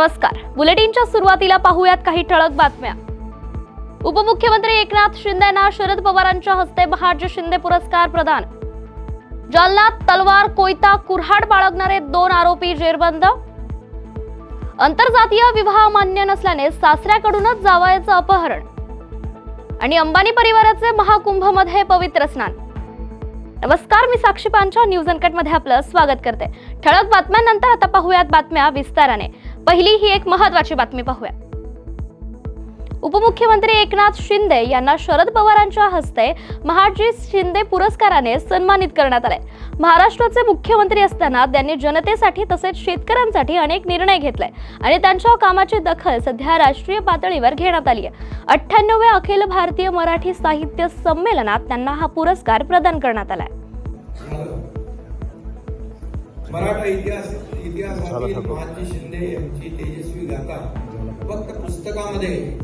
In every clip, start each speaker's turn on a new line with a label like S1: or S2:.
S1: नमस्कार. बुलेटिनच्या सुरुवातीला पाहूयात काही ठळक बातम्या. उपमुख्यमंत्री एकनाथ शिंदेना शरद पवारांच्या हस्ते महाराज शिंदे पुरस्कार प्रदान. जालन्यात तलवार कोयता कुऱ्हाड बाळगणारे दोन आरोपी जेरबंद. आंतरजातीय विवाह मान्य नसल्याने सासऱ्याकडूनच जावायचं अपहरण. आणि अंबानी परिवाराचे महाकुंभमध्ये पवित्र स्नान. नमस्कार मी साक्षी पांचा न्यूज अनकटमध्ये आपलं स्वागत करते. ठळक बातम्यांनंतर आता पाहूयात बातम्या विस्ताराने. पहिली ही एक महत्वाची बातमी पाहूया. उपमुख्यमंत्री एकनाथ शिंदे यांना शरद पवारांच्या हस्ते महाजी शिंदे पुरस्काराने सन्मानित करण्यात आले महाराष्ट्राचे मुख्यमंत्री असताना त्यांनी जनतेसाठी तसेच शेतकऱ्यांसाठी अनेक निर्णय घेतले आणि त्यांच्या कामाची दखल सध्या राष्ट्रीय पातळीवर घेण्यात आली आहे. अठ्ठ्याण्णव्या अखिल भारतीय मराठी साहित्य संमेलनात त्यांना हा पुरस्कार प्रदान करण्यात आलाय.
S2: मराठा इतिहास इतिहासातील महाजी शिंदे यांची तेजस्वी गाथा फक्त पुस्तकामध्ये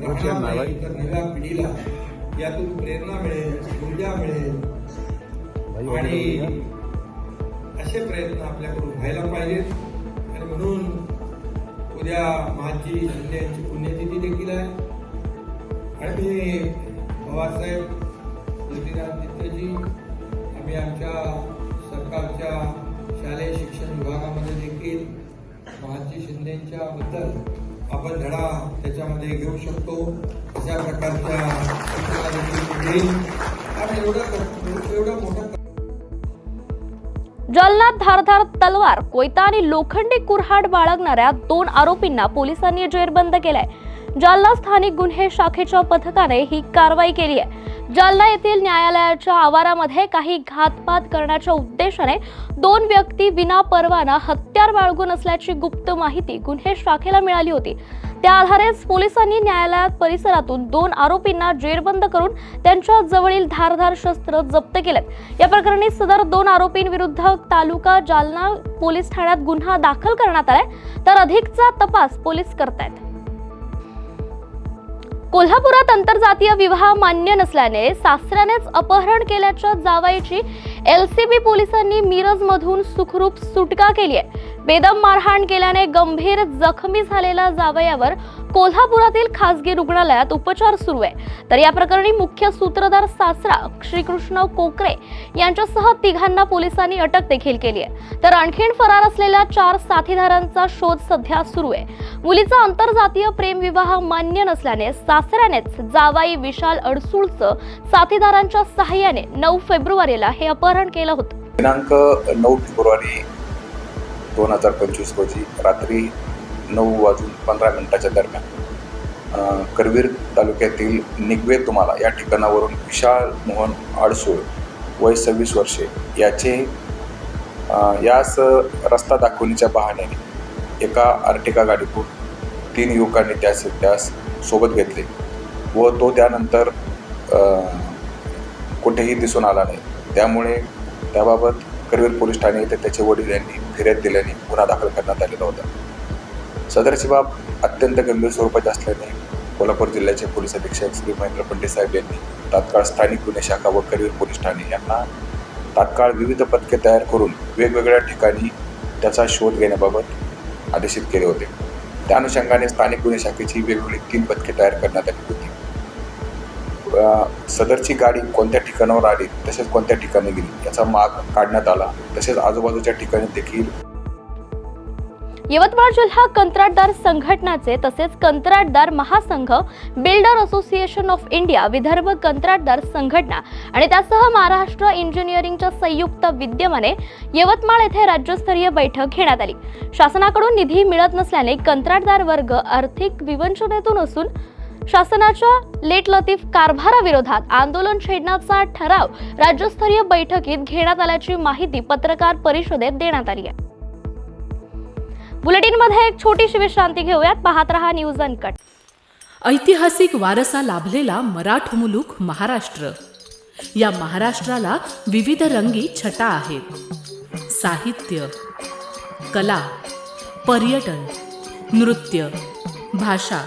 S2: राहणार नाही तर नव्या पिढीला यातून प्रेरणा मिळेल ऊर्जा मिळेल. आणि असे प्रयत्न आपल्याकडून व्हायला पाहिजेत. आणि म्हणून उद्या महाजी शिंदे यांची पुण्यतिथी देखील आहे. आणि मी पवारसाहेब ज्योतिराव आम्ही आमच्या सरकारच्या शालेय शिक्षण विभागामध्ये देखील महाजी शिंदेच्या बद्दल आपण धडा त्याच्यामध्ये घेऊ शकतो. अशा प्रकारच्या सूचना एवढं एवढं मोठं
S1: जालन्यात धारधार तलवार कोयता आणि लोखंडी कुऱ्हाड बाळगणाऱ्या दोन आरोपींना पोलिसांनी जेरबंद केलाय. जालना स्थानिक गुन्हे शाखेच्या पथकाने ही कारवाई केली आहे. जालना येथील न्यायालयाच्या आवारामध्ये काही घातपात करण्याच्या उद्देशाने दोन व्यक्ती विना परवाना हत्यार बाळगून असल्याची गुप्त माहिती गुन्हे शाखेला मिळाली होती. त्या आधारेच पोलिसांनी न्यायालयात परिसरातून दोन आरोपींना जेरबंद करून त्यांच्या जवळील धारधार शस्त्र जप्त केलेत. या प्रकरणी सदर दोन आरोपींविरुद्ध तालुका जालना पोलीस ठाण्यात गुन्हा दाखल करण्यात आलाय. तर अधिकचा तपास पोलीस करतायत. कोल्हापुरात आंतरजातीय विवाह मान्य नसल्याने सासऱ्यानेच अपहरण केल्याच्या जावाईची एलसीबी पोलिसांनी मिरज मधून सुखरूप सुटका केली आहे. बेदम मारहाण केल्याने गंभीर जखमी झालेला जावयावर कोल्हापुरातील खासगी रुग्णालयात उपचार सुरू आहे. तर या प्रकरणी मुख्य सूत्रधार सासरा श्रीकृष्ण कोकरे यांच्यासह तिघांना पोलिसांनी अटक देखील केली आहे. तर आणखीन फरार असलेल्या चार साथीदारांचा शोध सध्या सुरू आहे. मुलीचा आंतरजातीय प्रेमविवाह मान्य नसल्याने सासऱ्यानेच जावाई विशाल अडसूळचं साथीदारांच्या सहाय्याने नऊ फेब्रुवारीला हे अपहरण केलं होतं.
S3: दिनांक नऊ फेब्रुवारी दोन हजार पंचवीस रोजी रात्री नऊ वाजून पंधरा मिनिटाच्या दरम्यान करवीर तालुक्यातील निगवे तुम्हाला या ठिकाणावरून विशाल मोहन आडसूळ वय सव्वीस वर्षे याचे अ, यास रस्ता दाखवण्याच्या बहाण्याने एका आर्टिका गाडीतून तीन युवकांनी त्यास त्यास सोबत घेतले व तो त्यानंतर कुठेही दिसून आला नाही. त्यामुळे त्याबाबत करवीर पोलीस ठाणे येथे त्याचे वडील यांनी फिर्याद दिल्याने गुन्हा दाखल करण्यात आलेला होता. सदरची बाब अत्यंत गंभीर स्वरूपाची असल्याने कोल्हापूर जिल्ह्याचे पोलीस अधीक्षक श्री महेंद्र पंडित साहेब यांनी तात्काळ स्थानिक गुन्हे शाखा व करवीर पोलीस ठाणे यांना तात्काळ विविध पथके तयार करून वेगवेगळ्या ठिकाणी त्याचा शोध घेण्याबाबत आदेशित केले होते. त्या अनुषंगाने स्थानिक गुन्हे शाखेची वेगवेगळी तीन पथके तयार करण्यात आली होती. सदरची गाडी कोणत्या ठिकाणावर आली तसेच कोणत्या ठिकाणी गेली याचा माग काढण्यात आला तसेच आजूबाजूच्या ठिकाणी देखील.
S1: यवतमाळ जिल्हा कंत्राटदार संघटनाचे तसेच कंत्राटदार महासंघ builder association of India Vidarbha कंत्राटदार संघटना आणि त्यासह महाराष्ट्र इंजिनिअरिंगच्या संयुक्त विद्यमाने यवतमाळ येथे राज्यस्तरीय बैठक घेण्यात आली. शासनाकडून निधी मिळत नसल्याने कंत्राटदार वर्ग आर्थिक विवंचनेतून असून शासनाच्या लेट लतीफ कारभाराविरोधात आंदोलन छेडण्याचा ठराव राज्यस्तरीय बैठकीत घेण्यात आल्याची माहिती पत्रकार परिषदेत देण्यात आली आहे. बुलेटिनमध्ये एक छोटीशी विश्रांती घेऊयात. पाहत रहा न्यूज अनकट.
S4: ऐतिहासिक वारसा लाभलेला मराठ मुलुख महाराष्ट्र. या महाराष्ट्राला विविध रंगी छटा आहेत. साहित्य कला पर्यटन नृत्य भाषा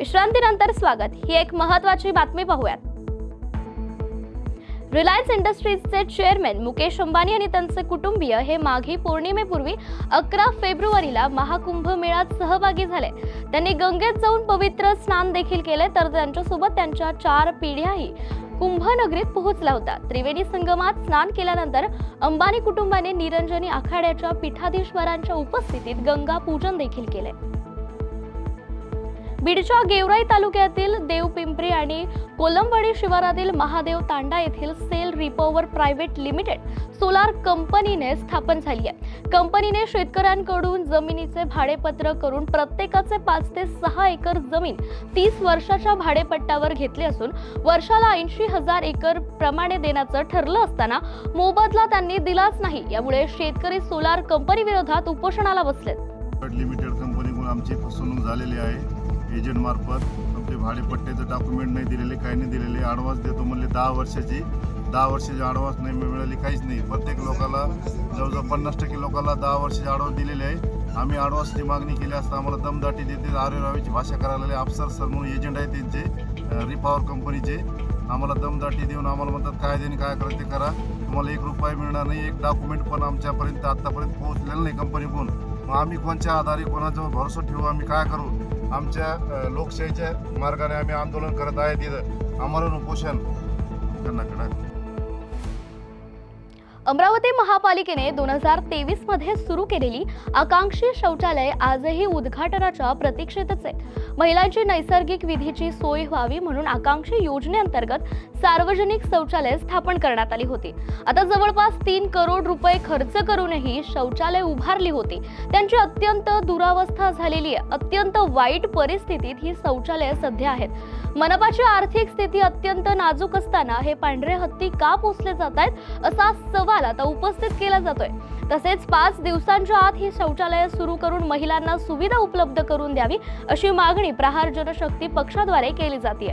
S1: विश्रांतीनंतर स्वागत. ही एक महत्वाची बातमी पाहूयात. रिलायन्स इंडस्ट्रीजचे चेअरमॅन मुकेश अंबानी आणि त्यांचे कुटुंबीय हे माघी पौर्णिमेपूर्वी अकरा फेब्रुवारीला महाकुंभ मेळ्यात सहभागी झाले. त्यांनी गंगेत जाऊन पवित्र स्नान देखील केले तर त्यांच्यासोबत त्यांच्या चार पिढ्याही कुंभनगरीत पोहोचल्या होत्या. त्रिवेणी संगमात स्नान केल्यानंतर अंबानी कुटुंबाने निरंजनी आखाड्याच्या पीठाधीश्वरांच्या उपस्थितीत गंगा पूजन देखील केले. बीडच्या गेवराई तालुक्यातील देवपिंपरी आणि कोलंबडी शिवारातील महादेव तांडा येथील cell repower private limited solar कंपनीने स्थापन झाली आहे. कंपनीने शेतकऱ्यांकडून जमिनीचे भाडेपत्र करून प्रत्येकाचे पाच ते सहा एकर जमीन तीस वर्षाच्या भाडेपट्ट्यावर घेतली असून वर्षाला ऐंशी हजार एकर प्रमाणे देण्याचं ठरलं असताना मोबदला त्यांनी दिलाच नाही. यामुळे शेतकरी सोलार कंपनी विरोधात उपोषणाला बसलेत.
S5: लिमिटेड कंपनीमुळे आमची फसवणूक झालेली आहे. एजंटमार्फत आपले भाडेपट्ट्याचं डॉक्युमेंट नाही दिलेले काही नाही दिलेले ॲडव्हान्स देतो म्हणले दहा वर्षाची दहा वर्षाची ॲडव्हान्स नाही मिळाली काहीच नाही. प्रत्येक लोकाला जवळजवळ पन्नास टक्के लोकांना दहा वर्षाची ॲडव्हान्स दिलेले आहे. आम्ही ॲडव्हान्सची मागणी केली असता आम्हाला दमदाटी देते आरेरावीची भाषा करायला लागले. अफसर सर म्हणून एजंट आहे त्यांचे रिपावर कंपनीचे आम्हाला दमदाटी देऊन आम्हाला म्हणतात काय देणे काय करा ते करा. तुम्हाला एक रुपया मिळणार नाही एक डॉक्युमेंट पण आमच्यापर्यंत आत्तापर्यंत पोहोचलेलं नाही कंपनीकडून मग आम्ही कोणच्या आधारे कोणाजवळ भरोसा ठेवू? आम्ही काय करू? आमच्या लोकशाहीच्या मार्गाने आम्ही आंदोलन करत आहे तिथं. आम्हाला उपोषण कर्नाकडे
S1: अमरावती महापालिकेने दोन हजार तेवीसमध्ये सुरू केलेली आकांक्षी शौचालय आजही उद्घाटनाच्या प्रतीक्षेतच आहे. महिलांची नैसर्गिक विधीची सोय व्हावी म्हणून आकांक्षी योजनेअंतर्गत सार्वजनिक शौचालय स्थापन करण्यात आली होती. आता जवळपास तीन करोड रुपये खर्च करूनही शौचालय उभारली होती. त्यांची अत्यंत दुरावस्था झालेली आहे अत्यंत वाईट परिस्थितीत ही शौचालय सध्या आहेत. मनपाची आर्थिक स्थिती अत्यंत नाजूक असताना हे पांढरे हत्ती का पोचले जात आहेत असा सवाल आता उपस्थित केला जातोय. तसेच पाच दिवसांच्या आत ही शौचालय सुरू करून महिलांना सुविधा उपलब्ध करून द्यावी अशी मागणी प्रहार जनशक्ती पक्षाद्वारे केली जाते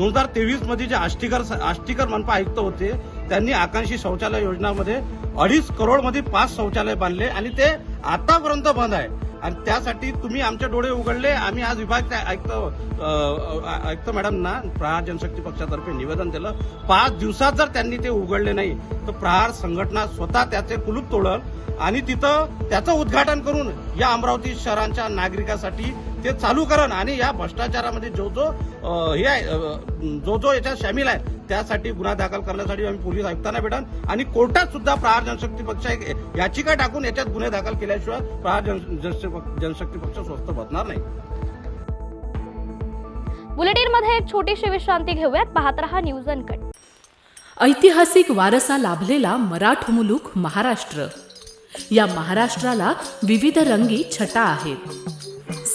S6: दोन हजार तेवीसमध्ये जे आष्टीकर आष्टीकर मनपा आयुक्त होते त्यांनी आकांक्षी शौचालय योजनामध्ये अडीच करोडमध्ये पाच शौचालय बांधले आणि ते आतापर्यंत बंद आहे. आणि त्यासाठी तुम्ही आमचे डोळे उघडले. आम्ही आज विभाग आयुक्त अ, आयुक्त मॅडमना प्रहार जनशक्ती पक्षातर्फे निवेदन दिलं. पाच दिवसात जर त्यांनी ते उघडले नाही तर प्रहार संघटना स्वतः त्याचे कुलूप तोडल आणि तिथं त्याचं उद्घाटन करून या अमरावती शहरांच्या नागरिकासाठी ते चालू करण आणि या भ्रष्टाचारामध्ये जो जो हे आहे जो जो याच्यात सामील आहे त्यासाठी गुन्हा दाखल करण्यासाठी आम्ही पोलीस आयुक्तांना भेटन. आणि कोर्टात सुद्धा प्रहार जनशक्ती पक्ष एक याचिका टाकून याच्यात गुन्हे दाखल केल्याशिवाय प्रहार जन- जनशक्ती जनशक्ती पक्ष स्वस्त बसणार नाही.
S1: बुलेटिनमध्ये एक छोटीशी विश्रांती घेऊयात. पाहत रहा न्यूज अनकट
S4: ऐतिहासिक वारसा लाभलेला मराठ मुलूक महाराष्ट्र. या महाराष्ट्राला विविध रंगी छटा आहेत.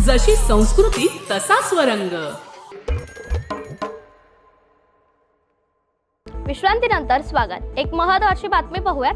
S4: जशी संस्कृती तसा स्वरंग.
S1: विश्रांतीनंतर स्वागत. एक महत्वाची बातमी पाहूयात.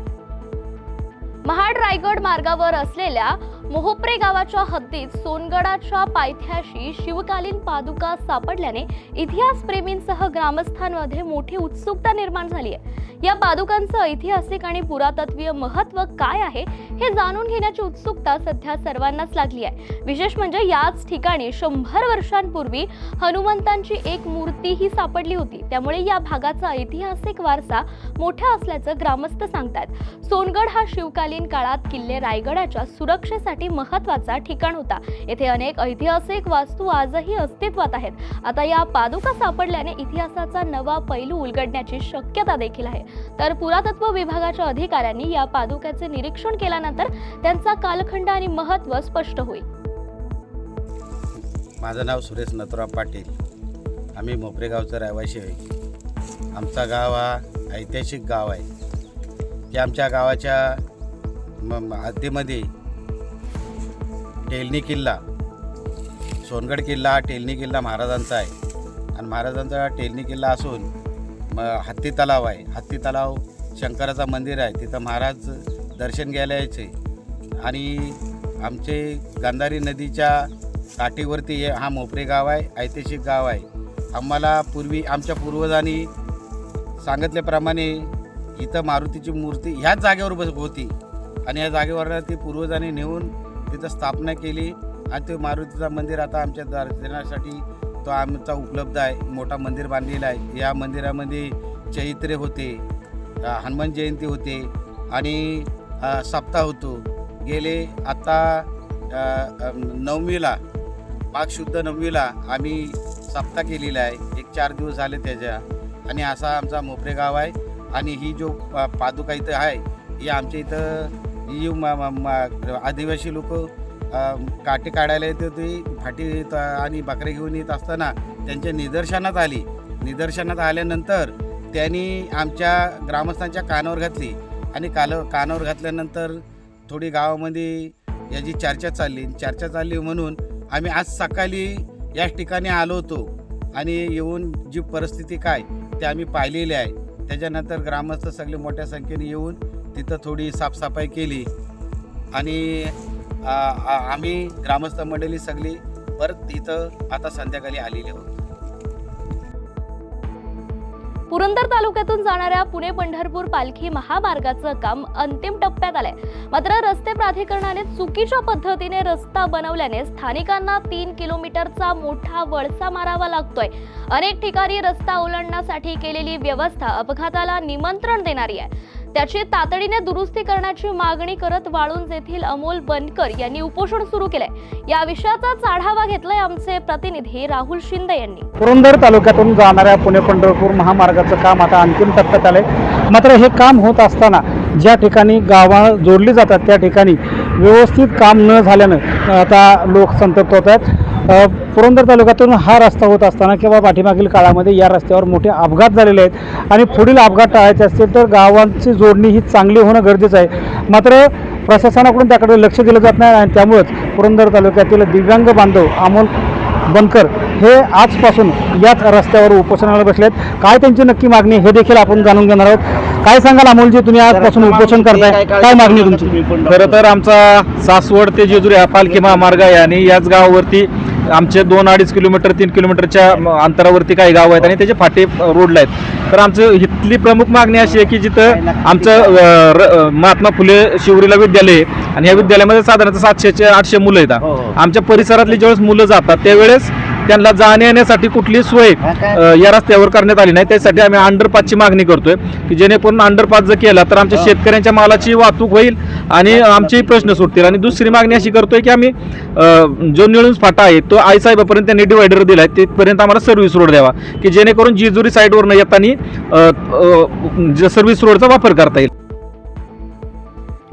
S1: महाड रायगड मार्गावर असलेल्या मोहप्रे गावाच्या हद्दीत सोनगडाच्या पायथ्याशी शिवकालीन पादुका सापडल्याने इतिहासप्रेमींसह ग्रामस्थांमध्ये मोठी उत्सुकता निर्माण झाली आहे. या पादुकांचं ऐतिहासिक आणि पुरातत्वीय महत्त्व काय आहे हे जाणून घेण्याची उत्सुकता सध्या सर्वांनाच लागली आहे. विशेष म्हणजे याच ठिकाणी शंभर वर्षांपूर्वी हनुमंतांची एक मूर्तीही सापडली होती. त्यामुळे या भागाचा ऐतिहासिक वारसा मोठा असल्याचं ग्रामस्थ सांगतात सोनगड हा शिवकालीन काळात किल्ले रायगडाच्या सुरक्षेसाठी महत्त्वाचा ठिकाण होता. येथे अनेक ऐतिहासिक वास्तू आजही अस्तित्वात आहेत. आता या पादुका सापडल्याने इतिहासाचा नवा पैलू उलगडण्याची शक्यता देखील आहे. तर पुरातत्व विभागाच्या अधिकाऱ्यांनी या पादुक्याचे निरीक्षण केल्यानंतर त्यांचा कालखंड आणि महत्त्व स्पष्ट होईल.
S6: माझं नाव सुरेश नथुराम पाटील. आम्ही मोपरेगावचं रहिवासी आहे. आमचा गाव हा ऐतिहासिक गाव आहे. की आमच्या गावाच्या म- हद्दीमध्ये टेलनी किल्ला सोनगड किल्ला हा टेलनी किल्ला महाराजांचा आहे. आणि महाराजांचा टेलनी किल्ला असून म हत्ती तलाव आहे. हत्ती तलाव शंकराचं मंदिर आहे. तिथं महाराज दर्शन घ्यायला यायचे. आणि आमचे गांधारी नदीच्या काठीवरती हे हा मोपरे गाव आहे ऐतिहासिक गाव आहे. आम्हाला पूर्वी आमच्या पूर्वजांनी सांगितल्याप्रमाणे इथं मारुतीची मूर्ती ह्याच जागेवर बस होती. आणि या जागेवर ती पूर्वजांनी नेऊन तिथं स्थापना केली. आणि ते मारुतीचा मंदिर आता आमच्या दर्शनासाठी तो आमचा उपलब्ध आहे. मोठा मंदिर बांधलेला आहे. या मंदिरामध्ये चैत्रे होते हनुमान जयंती होते आणि सप्ताह होतो. गेले आता नवमीला माघ नवमीला आम्ही सप्ताह केलेला आहे. एक चार दिवस झाले त्याच्या. आणि असा आमचा मोफरे गाव आहे. आणि ही जो पादुका इथं आहे ही आमच्या इथं ही आदिवासी लोक काटे काढायला येत होती फाटी आणि बकरे घेऊन येत असताना त्यांच्या निदर्शनात आली. निदर्शनात आल्यानंतर त्यांनी आमच्या ग्रामस्थांच्या कानावर घातली आणि काल कानावर घातल्यानंतर थोडी गावामध्ये याची चर्चा चालली. चर्चा चालली म्हणून आम्ही आज सकाळी याच ठिकाणी आलो होतो आणि येऊन जी परिस्थिती काय ते आम्ही पाहिलेली आहे. त्याच्यानंतर ग्रामस्थ सगळे मोठ्या संख्येने येऊन तिथं थोडी साफसफाई केली. आणि आम्ही ग्रामस्थ मंडळी सगळी परत तिथं आता संध्याकाळी आलेली आहोत.
S1: पुरंदर तालुक्यातून जाणाऱ्या पुणे पंढरपूर पालखी महामार्गाचं काम अंतिम टप्प्यात आलंय. मात्र रस्ते प्राधिकरणाने चुकीच्या पद्धतीने रस्ता बनवल्याने स्थानिकांना तीन किलोमीटरचा मोठा वळसा मारावा लागतोय. अनेक ठिकाणी रस्ता ओलांडण्यासाठी केलेली व्यवस्था अपघाताला निमंत्रण देणारी आहे. त्याची तातडीने दुरुस्ती करण्याची मागणी करत वाळूंज येथील अमोल बनकर यांनी उपोषण सुरू केलंय. या विषयाचाच आढावा घेतलाय आमचे प्रतिनिधी राहुल शिंदे यांनी.
S7: पुरंदर तालुक्यातून जाणाऱ्या पुणे पंढरपूर महामार्गाचं काम आता अंतिम टप्प्यात आलंय. मात्र हे काम होत असताना ज्या ठिकाणी गावा जोडली जातात त्या ठिकाणी व्यवस्थित काम न झाल्यानं आता लोक संतप्त होत आहेत. पुरंदर तालुक्यातून हा रस्ता होत असताना किंवा पाठीमागील काळामध्ये या रस्त्यावर मोठे अपघात झालेले आहेत आणि पुढील अपघात टाळायचे असतील तर गावांची जोडणी ही चांगली होणं गरजेचं आहे. मात्र प्रशासनाकडून त्याकडे लक्ष दिलं जात नाही आणि त्यामुळंच पुरंदर तालुक्यातील दिव्यांग बांधव अमोल बनकर हे आजपासून याच रस्त्यावर उपोषणाला बसलेत. काय त्यांची नक्की मागणी हे देखील आपण जाणून घेणार आहोत. काय सांगाल अमोलजी तुम्ही आजपासून उपोषण करताय? काय मागणी आहे तुमची?
S8: खरं तर आमचा सासवड ते जेजुरी हा पालखी महामार्ग आहे आणि याच गावावरती आमचे दोन अडीच किलोमीटर तीन किलोमीटरच्या अंतरावरती काही गाव आहेत आणि त्याचे फाटे रोडला आहेत. तर आमचं इथली प्रमुख मागणी अशी आहे की जिथं आमचं महात्मा फुले शिवरीला विद्यालय आहे आणि या विद्यालयामध्ये साधारणतः सातशेचे आठशे मुलं आहेत. आमच्या परिसरातली ज्यावेळेस मुलं जातात त्यावेळेस त्यांना जाण्या येण्यासाठी कुठली सोय या रस्त्यावर करण्यात आली नाही. त्यासाठी आम्ही अंडरपासची मागणी करतोय. की जेणेकरून अंडरपास जर केला तर आमच्या शेतकऱ्यांच्या मालाची वाहतूक होईल आणि आमचेही प्रश्न सुटतील. आणि दुसरी मागणी अशी करतोय की आम्ही जो निळूस फाटा आहे तो आई साहेबापर्यंत त्यांनी डिवायडर दिलाय. तिथपर्यंत आम्हाला सर्व्हिस रोड द्यावा. की जेणेकरून जेजुरी साईडवरनं येताना सर्व्हिस रोडचा वापर करता येईल.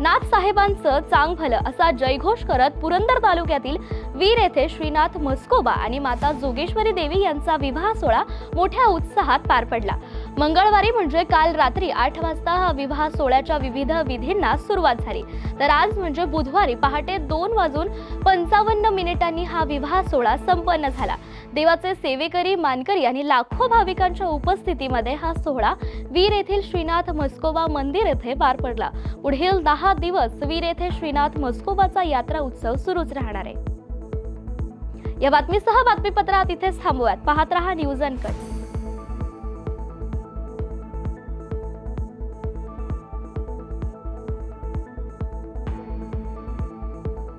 S1: नाथ साहेबांचं चांग भलं असा जयघोष करत पुरंदर तालुक्यातील वीर येथे श्रीनाथ मस्कोबा आणि माता जोगेश्वरी देवी यांचा विवाह सोहळा मोठ्या उत्साहात पार पडला. मंगळवारी म्हणजे काल रात्री आठ वाजता हा विवाह सोहळ्याच्या विविध विधींना सुरुवात झाली. तर आज म्हणजे बुधवारी पहाटे दोन वाजून पंचावन्न मिनिटांनी हा विवाह सोहळा संपन्न झाला. देवाचे सेवेकरी मानकरी आणि लाखो भाविकांच्या उपस्थितीमध्ये हा सोहळा वीर येथील श्रीनाथ मस्कोबा मंदिर येथे पार पडला. पुढील दहा दिवस वीर येथे श्रीनाथ मस्कोबाचा यात्रा उत्सव सुरूच राहणार आहे. या बातमीसह बातमीपत्रात इथेच थांबूयात. पाहत रहा न्यूज अनकट.